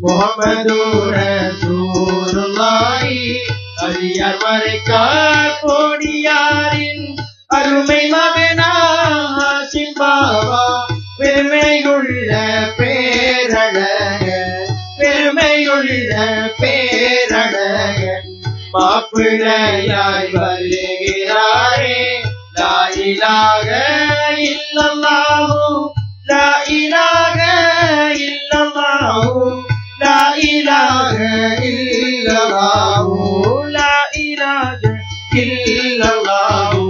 முகமது மறைக்கார் கோடியாரின் அருமை மகனா ஹாசிம் பெருமையுள்ள பேரழக. பெருமையுள்ள பேரழக மாப்பிழையாய் வருகிறாரே. லாயிலாக இல்லல்லாஹு லாயிலாக இல்லல்லாஹு லாயிலாக இல்லல்லாஹு லாயிலாக இல்லல்லாஹு.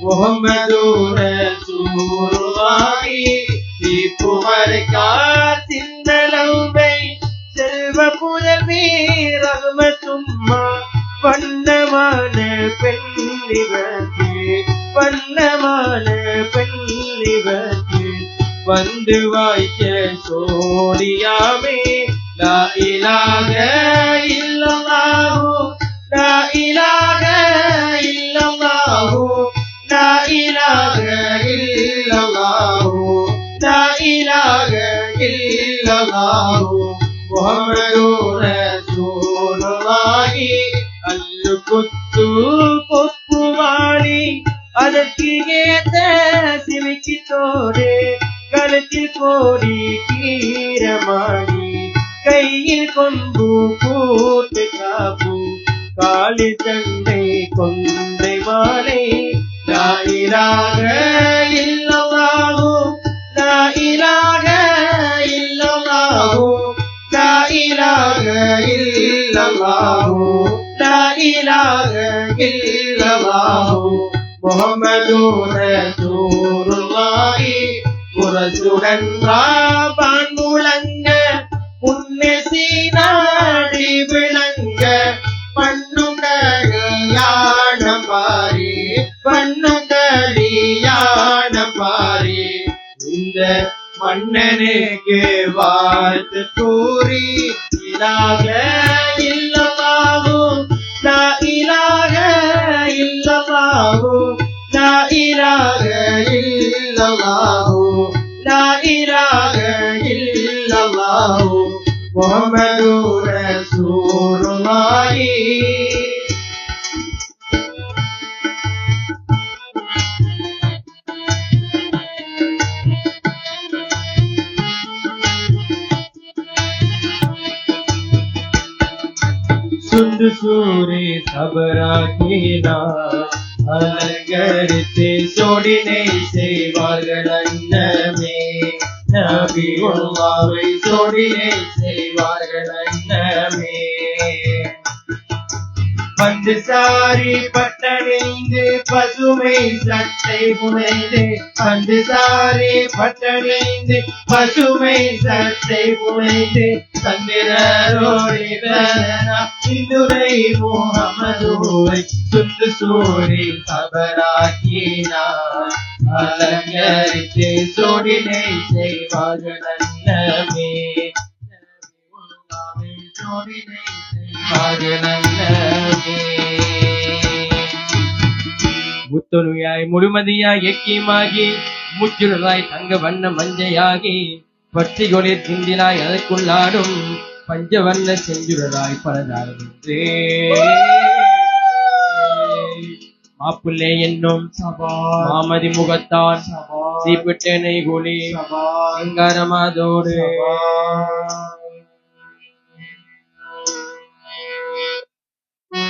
முஹம்மது ரசூலுல்லாஹி தீப்புமரைக்கார் காத்தில் ரகுமத்தும்மா வண்ணமான பெண்ணிவர்க்கு வண்ணமான பெண்ணிவர்க்கு வந்து வாய்க்க சோடியாமே. லா இலாக இல்லல்லாஹு லா இலாக இல்லல்லாஹு லா இலாக இல்லல்லாஹு லா இலாக இல்லல்லாஹு. முஹம்மது அல்லு குத்து கொப்புவாளி அதற்கு ஏத்த சிவிக்கி தோடு கழுத்தில் கோடி கீரமாணி கையில் கொம்பு கூட்டு காப்பு காலி தண்டை கொன்றை மாலை. லாயிலாக இல்லவாகு லாயிலாக இல்லவாகு முகமது ரசூலுல்லாஹி முரசுடன் ராபான் முழங்க உன்னை சீனாடி விளங்க பண்ணுங்கடியானம் பாரி பண்ணுங்கடியானம் பாரி. இந்த மன்னனுக்கு வாழ்த்து கூறி இதாக இல்லவாகு லா இலாக இல்லவாகு முஹம்மது ரசூலுல்லாஹி சுண்டு சூரி சபராக்கினார் அலங்கரித்து சொடினை செய்வார்கள் அண்ணமே நபி உள்வாவை சொடினை செய்வார்கள் அண்ணமே பந்து சாரி பட்டடைந்து பசுமை சட்டை புனைந்து பந்து சாரி பட்டடைந்து பசுமை சட்டை புனைந்து சந்திரரோடி இந்துரை முகமதுவை சுந்து சூரி கபராக்கினார். அலங்கரித்து சோடினை செய்வார்கள் அன்னமே சோடினை செய்வார்கள் அன்னமே. முத்தொழுயாய் முழுமதியாய் எக்கியமாகி முச்சுடராய் தங்க வண்ண மஞ்சையாகி பட்டி கொளிர் சிந்தினாய் அதற்குள்ளாடும் பஞ்சவண்ண செஞ்சுடராய் பலதாரே மாப்பிள்ளை என்னும் மாமதி முகத்தான் சீப்பிட்டனை குழி அங்காரமாதோடு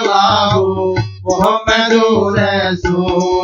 الله محمد رسول الله